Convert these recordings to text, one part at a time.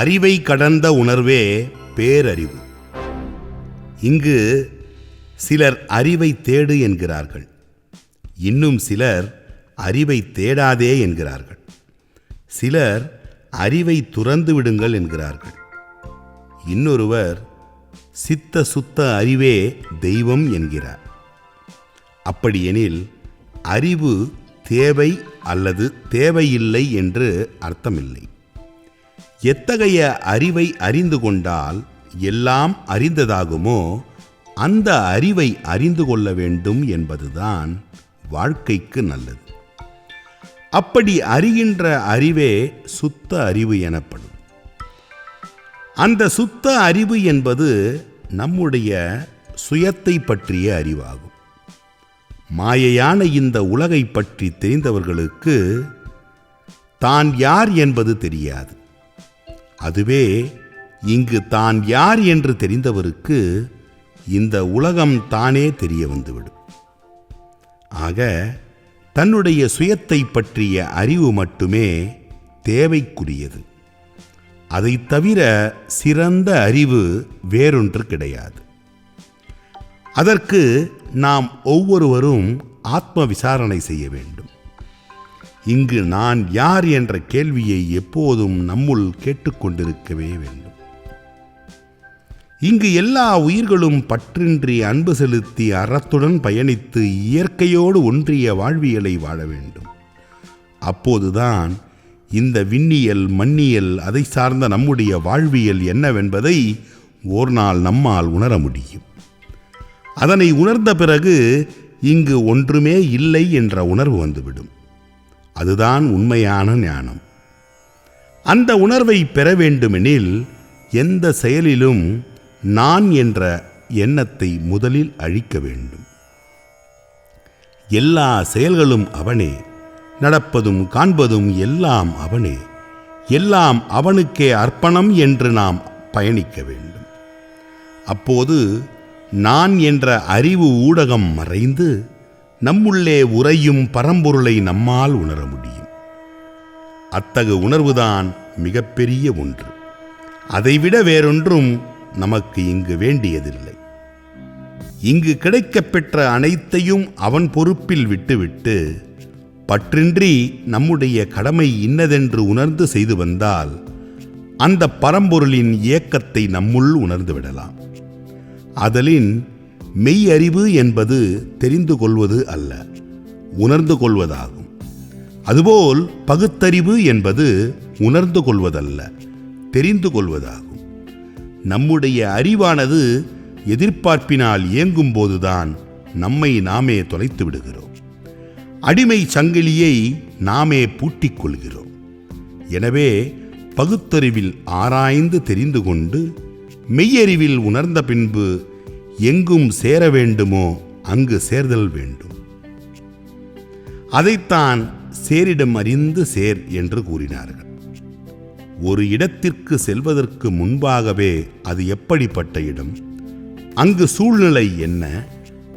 அறிவை கடந்த உணர்வே பேரறிவு. இங்கு சிலர் அறிவை தேடு என்கிறார்கள். இன்னும் சிலர் அறிவை தேடாதே என்கிறார்கள். சிலர் அறிவை துறந்து விடுங்கள் என்கிறார்கள். இன்னொருவர் சித்த சுத்த அறிவே தெய்வம் என்கிறார். அப்படியெனில் அறிவு தேவை அல்லது தேவையில்லை என்று அர்த்தமில்லை. எத்தகைய அறிவை அறிந்து கொண்டால் எல்லாம் அறிந்ததாகுமோ அந்த அறிவை அறிந்து கொள்ள வேண்டும் என்பதுதான் வாழ்க்கைக்கு நல்லது. அப்படி அறிகின்ற அறிவே சுத்த அறிவு எனப்படும். அந்த சுத்த அறிவு என்பது நம்முடைய சுயத்தை பற்றிய அறிவாகும். மாயையான இந்த உலகை பற்றி தெரிந்தவர்களுக்கு தான் யார் என்பது தெரியாது. அதுவே இங்கு தான் யார் என்று தெரிந்தவருக்கு இந்த உலகம் தானே தெரிய வந்துவிடும். ஆக தன்னுடைய சுயத்தை பற்றிய அறிவு மட்டுமே தேவைக்குரியது. அதை தவிர சிறந்த அறிவு வேறொன்று கிடையாது. அதற்கு நாம் ஒவ்வொருவரும் ஆத்ம விசாரணை செய்ய வேண்டும். இங்கு நான் யார் என்ற கேள்வியை எப்போதும் நம்முள் கேட்டுக்கொண்டிருக்கவே வேண்டும். இங்கு எல்லா உயிர்களும் பற்றின்றி அன்பு செலுத்தி அறத்துடன் பயணித்து இயற்கையோடு ஒன்றிய வாழ்வியலை வாழ வேண்டும். அப்போதுதான் இந்த விண்ணியல் மண்ணியல் அதை சார்ந்த நம்முடைய வாழ்வியல் என்னவென்பதை ஓர் நாள் நம்மால் உணர முடியும். அதனை உணர்ந்த பிறகு இங்கு ஒன்றுமே இல்லை என்ற உணர்வு வந்துவிடும். அதுதான் உண்மையான ஞானம். அந்த உணர்வை பெற வேண்டுமெனில் எந்த செயலிலும் நான் என்ற எண்ணத்தை முதலில் அழிக்க வேண்டும். எல்லா செயல்களும் அவனே நடப்பதும் காண்பதும் எல்லாம் அவனே எல்லாம் அவனுக்கே அர்ப்பணம் என்று நாம் பயணிக்க வேண்டும். அப்போது நான் என்ற அறிவு ஊடகம் மறைந்து நம்முள்ளே உறையும் பரம்பொருளை நம்மால் உணர முடியும். அத்தகு உணர்வுதான் மிகப்பெரிய ஒன்று. அதைவிட வேறொன்றும் நமக்கு இங்கு வேண்டியதில்லை. இங்கு கிடைக்கப்பெற்ற அனைத்தையும் அவன் பொறுப்பில் விட்டுவிட்டு பற்றின்றி நம்முடைய கடமை இன்னதென்று உணர்ந்து செய்து வந்தால் அந்த பரம்பொருளின் இயக்கத்தை நம்முள் உணர்ந்து விடலாம். அதலின் மெய் அறிவு என்பது தெரிந்து கொள்வது அல்ல உணர்ந்து கொள்வதாகும். அதுபோல் பகுத்தறிவு என்பது உணர்ந்து கொள்வதல்ல தெரிந்து கொள்வதாகும். நம்முடைய அறிவானது எதிர்பார்ப்பினால் இயங்கும் போதுதான் நம்மை நாமே தொலைத்து விடுகிறோம். அடிமை சங்கிலியை நாமே பூட்டிக் கொள்கிறோம். எனவே பகுத்தறிவில் ஆராய்ந்து தெரிந்து கொண்டு மெய்யறிவில் உணர்ந்த பின்பு எங்கும் சேர வேண்டுமோ அங்கு சேர்தல் வேண்டும். அதைத்தான் சேரிடம் அறிந்து சேர் என்று கூறினார்கள். ஒரு இடத்திற்கு செல்வதற்கு முன்பாகவே அது எப்படிப்பட்ட இடம்? அங்கு சூழ்நிலை என்ன?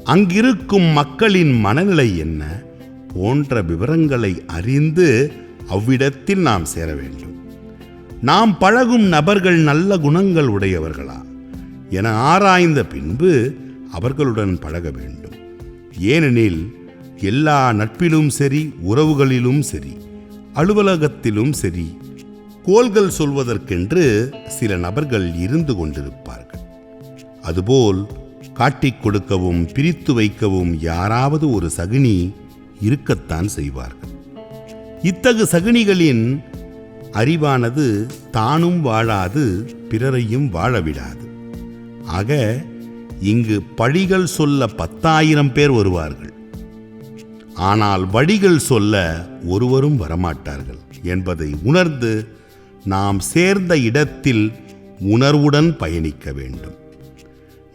அங்கிருக்கும் மக்களின் மனநிலை என்ன? போன்ற விவரங்களை அறிந்து அவ்விடத்தில் நாம் சேர வேண்டும். நாம் பழகும் நபர்கள் நல்ல குணங்கள் உடையவர்களா? என ஆராய்ந்த பின்பு அவர்களுடன் பழக வேண்டும். ஏனெனில் எல்லா நட்பிலும் சரி உறவுகளிலும் சரி அலுவலகத்திலும் சரி கோள்கள் சொல்வதற்கென்று சில நபர்கள் இருந்து கொண்டிருப்பார்கள். அதுபோல் காட்டிக் கொடுக்கவும் பிரித்து வைக்கவும் யாராவது ஒரு சகுனி இருக்கத்தான் செய்வார்கள். இத்தகு சகுனிகளின் அறிவானது தானும் வாழாது பிறரையும் வாழவிடாது ஆக இங்கு பழிகள் சொல்ல பத்தாயிரம் பேர் வருவார்கள். ஆனால் வழிகள் சொல்ல ஒருவரும் வரமாட்டார்கள் என்பதை உணர்ந்து நாம் சேர்ந்த இடத்தில் உணர்வுடன் பயணிக்க வேண்டும்.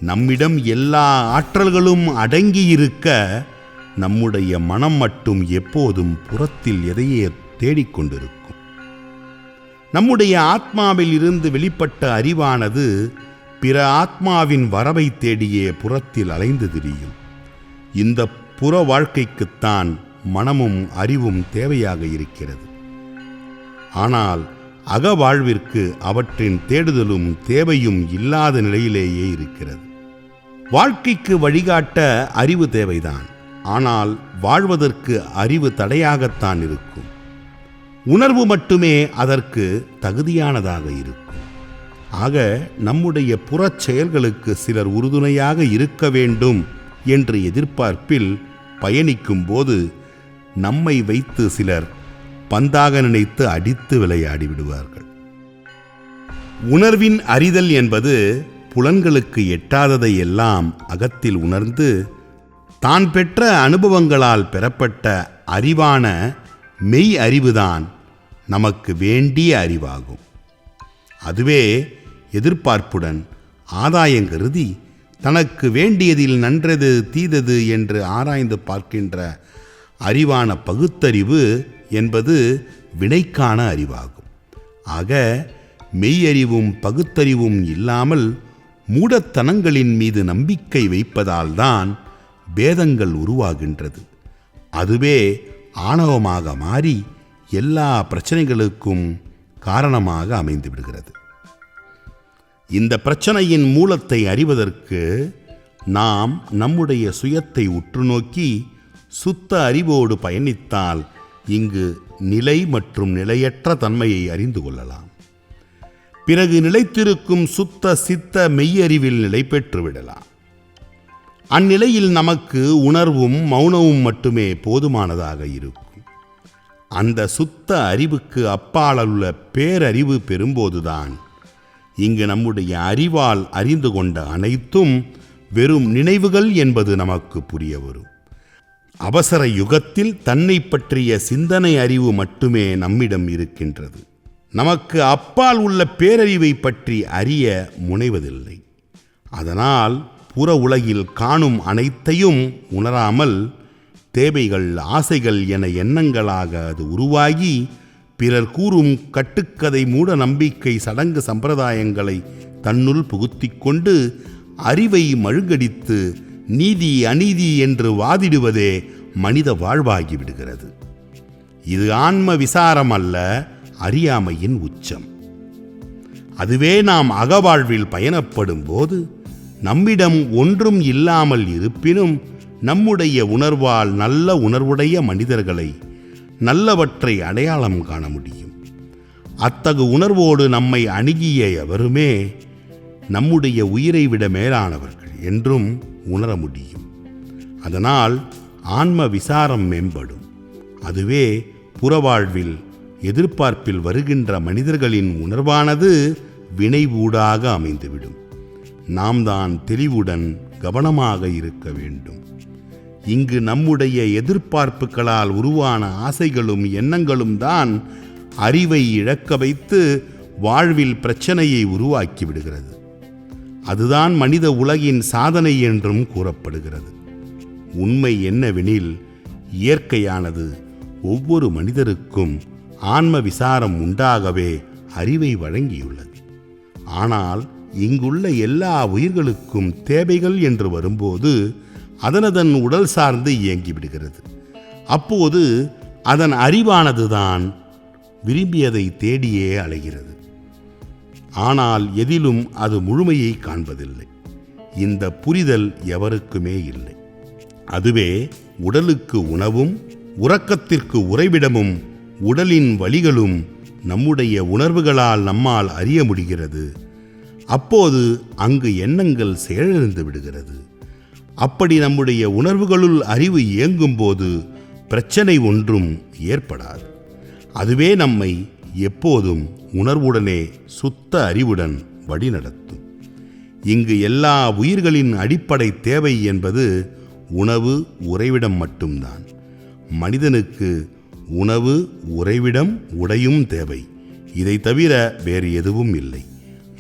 நம்மிடம் எல்லா ஆற்றல்களும் அடங்கியிருக்க நம்முடைய மனம் மட்டும் எப்போதும் புறத்தில் எதையே தேடிக்கொண்டிருக்கும் நம்முடைய ஆத்மாவில் இருந்து வெளிப்பட்ட அறிவானது பிற ஆத்மாவின் வரவை தேடியே புறத்தில் அலைந்து திரியும். இந்த புற வாழ்க்கைக்குத்தான் மனமும் அறிவும் தேவையாக இருக்கிறது. ஆனால் அக வாழ்விற்கு அவற்றின் தேடுதலும் தேவையும் இல்லாத நிலையிலேயே இருக்கிறது. வாழ்க்கைக்கு வழிகாட்ட அறிவு தேவைதான். ஆனால் வாழ்வதற்கு அறிவு தடையாகத்தான் இருக்கும். உணர்வு மட்டுமே அதற்கு தகுதியானதாக இருக்கும். ஆக நம்முடைய புறச் செயல்களுக்கு சிலர் உறுதுணையாக இருக்க வேண்டும் என்று எதிர்பார்ப்பில் பயணிக்கும் போது நம்மை வைத்து சிலர் பந்தாக நினைத்து அடித்து விளையாடி விடுவார்கள். உணர்வின் அறிதல் என்பது புலன்களுக்கு எட்டாததை எல்லாம் அகத்தில் உணர்ந்து தான் பெற்ற அனுபவங்களால் பெறப்பட்ட அறிவான மெய் அறிவுதான் நமக்கு வேண்டிய அறிவாகும். அதுவே எதிர்பார்ப்புடன் ஆதாயம் கருதி தனக்கு வேண்டியதில் நன்றது தீதது என்று ஆராய்ந்து பார்க்கின்ற அறிவான பகுத்தறிவு என்பது வினைக்கான அறிவாகும். ஆக மெய்யறிவும் பகுத்தறிவும் இல்லாமல் மூடத்தனங்களின் மீது நம்பிக்கை வைப்பதால்தான் பேதங்கள் உருவாகின்றது. அதுவே ஆணவமாக மாறி எல்லா பிரச்சனைகளுக்கும் காரணமாக அமைந்து விடுகிறது. இந்த பிரச்சனையின் மூலத்தை அறிவதற்கு நாம் நம்முடைய சுயத்தை உற்று நோக்கி சுத்த அறிவோடு பயணித்தால் இங்கு நிலை மற்றும் நிலையற்ற தன்மையை அறிந்து கொள்ளலாம். பிறகு நிலைத்திருக்கும் சுத்த சித்த மெய்யறிவில் நிலை பெற்றுவிடலாம் அந்நிலையில் நமக்கு உணர்வும் மௌனமும் மட்டுமே போதுமானதாக இருக்கும். அந்த சுத்த அறிவுக்கு அப்பாலுள்ள பேரறிவு பெறும்போதுதான் இங்கு நம்முடைய அறிவால் அறிந்து கொண்ட அனைத்தும் வெறும் நினைவுகள் என்பது நமக்கு புரிய வரும். அவசர யுகத்தில் தன்னை பற்றிய சிந்தனை அறிவு மட்டுமே நம்மிடம் இருக்கின்றது. நமக்கு அப்பால் உள்ள பேரறிவை பற்றி அறிய முனைவதில்லை. அதனால் புற உலகில் காணும் அனைத்தையும் உணராமல் தேவைகள் ஆசைகள் என எண்ணங்களாக அது உருவாகி பிறர் கூறும் கட்டுக்கதை மூட நம்பிக்கை சடங்கு சம்பிரதாயங்களை தன்னுள் புகுத்தி கொண்டு அறிவை மழுங்கடித்து நீதி அநீதி என்று வாதிடுவதே மனித வாழ்வாகிவிடுகிறது இது ஆன்ம விசாரம் அல்ல அறியாமையின் உச்சம். அதுவே நாம் அகவாழ்வில் பயணப்படும் போது நம்மிடம் ஒன்றும் இல்லாமல் இருப்பினும் நம்முடைய உணர்வால் நல்ல உணர்வுடைய மனிதர்களை நல்லவற்றை அடையாளம் காண முடியும். அத்தகு உணர்வோடு நம்மை அணுகிய எவருமே நம்முடைய உயிரை விட மேலானவர்கள் என்றும் உணர முடியும். அதனால் ஆன்ம விசாரம் மேம்படும். அதுவே புறவாழ்வில் எதிர்பார்ப்பில் வருகின்ற மனிதர்களின் உணர்வானது வினைவூடாக அமைந்துவிடும். நாம் தான் தெளிவுடன் கவனமாக இருக்க வேண்டும். இங்கு நம்முடைய எதிர்பார்ப்புகளால் உருவான ஆசைகளும் எண்ணங்களும் தான் அறிவை இழக்க வைத்து வாழ்வில் பிரச்சனையை உருவாக்கி விடுகிறது. அதுதான் மனித உலகின் சாதனை என்றும் கூறப்படுகிறது. உண்மை என்னவெனில் இயற்கையானது ஒவ்வொரு மனிதருக்கும் ஆன்ம விசாரம் உண்டாகவே அறிவை வழங்கியுள்ளது. ஆனால் இங்குள்ள எல்லா உயிர்களுக்கும் தேவைகள் என்று வரும்போது அதனதன் உடல் சார்ந்து இயங்கி விடுகிறது. அப்போது அதன் அறிவானதுதான் விரும்பியதை தேடியே அலைகிறது. ஆனால் எதிலும் அது முழுமையை காண்பதில்லை. இந்த புரிதல் எவருக்குமே இல்லை. அதுவே உடலுக்கு உணவும் உறக்கத்திற்கு உறைவிடமும் உடலின் வழிகளும் நம்முடைய உணர்வுகளால் நம்மால் அறிய முடிகிறது. அப்போது அங்கு எண்ணங்கள் செயலிழந்து விடுகிறது. அப்படி நம்முடைய உணர்வுகளுள் அறிவு இயங்கும்போது பிரச்சனை ஒன்றும் ஏற்படாது. அதுவே நம்மை எப்போதும் உணர்வுடனே சுத்த அறிவுடன் வழிநடத்தும். இங்கு எல்லா உயிர்களின் அடிப்படை தேவை என்பது உணவு உறைவிடம் மட்டும்தான். மனிதனுக்கு உணவு உறைவிடம் உடையும் தேவை. இதை தவிர வேறு எதுவும் இல்லை.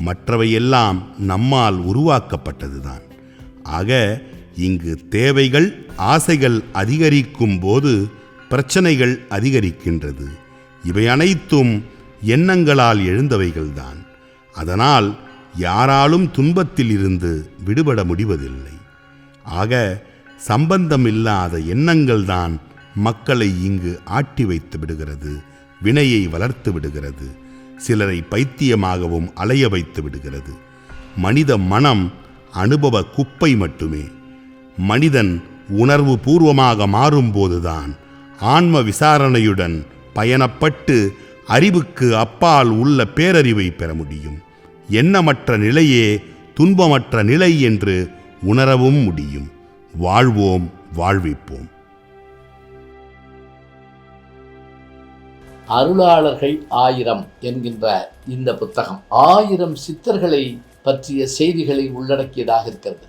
மற்றவையெல்லாம் நம்மால் உருவாக்கப்பட்டதுதான். ஆக இங்கு தேவைகள் ஆசைகள் அதிகரிக்கும் போது பிரச்சனைகள் அதிகரிக்கின்றது. இவை அனைத்தும் எண்ணங்களால் எழுந்தவைகள்தான். அதனால் யாராலும் துன்பத்தில் இருந்து விடுபட முடிவதில்லை. ஆக சம்பந்தமில்லாத எண்ணங்கள்தான் மக்களை இங்கு ஆட்டி வைத்து விடுகிறது வினையை வளர்த்து விடுகிறது சிலரை பைத்தியமாகவும் அலைய வைத்து விடுகிறது. மனித மனம் அனுபவ குப்பை மட்டுமே. மனிதன் உணர்வு பூர்வமாக மாறும்போதுதான் ஆன்ம விசாரணையுடன் பயணப்பட்டு அறிவுக்கு அப்பால் உள்ள பேரறிவை பெற முடியும். எண்ணமற்ற நிலையே துன்பமற்ற நிலை என்று உணரவும் முடியும். வாழ்வோம் வாழ்விப்போம். அருளாளர்கள் ஆயிரம் என்கின்ற இந்த புத்தகம் ஆயிரம் சித்தர்களை பற்றிய செய்திகளை உள்ளடக்கியதாக இருக்கிறது.